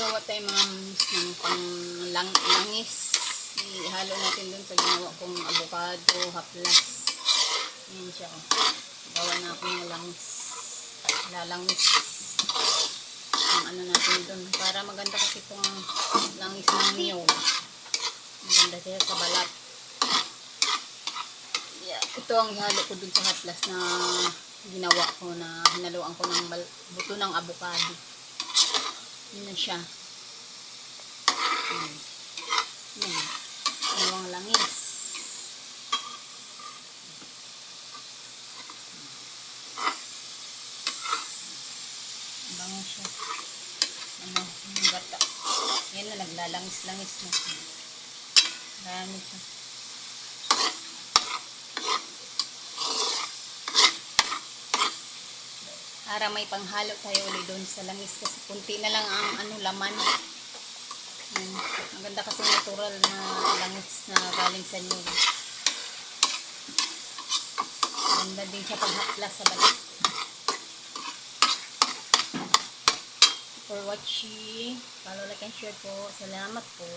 Gagawa tayo mga mousse ng pang lang langis. Ihalo natin dun sa ginawa kong avocado, haplas. Yan siya. Oh. Gawa na ako ng langis. Lalangis. Ang ano natin dun. Para maganda kasi itong langis ng niyog. Maganda siya sa balat. Yeah. Ito ang ihalo ko dun sa haplas na ginawa ko na hinaluan ko ng buto ng avocado. Yun na siya. Yan. Dalawang langis. Bango siya. Ano, yung gata. Yan na, naglalangis-langis na siya. Dami siya. Para may panghalo tayo ulit doon sa langis kasi kunti na lang ang ano laman. Yan. Ang ganda kasi natural na langis na galing sa nyug. Ganda din siya paghaplas sa balat. For watching. Follow, like, and share po. Salamat po.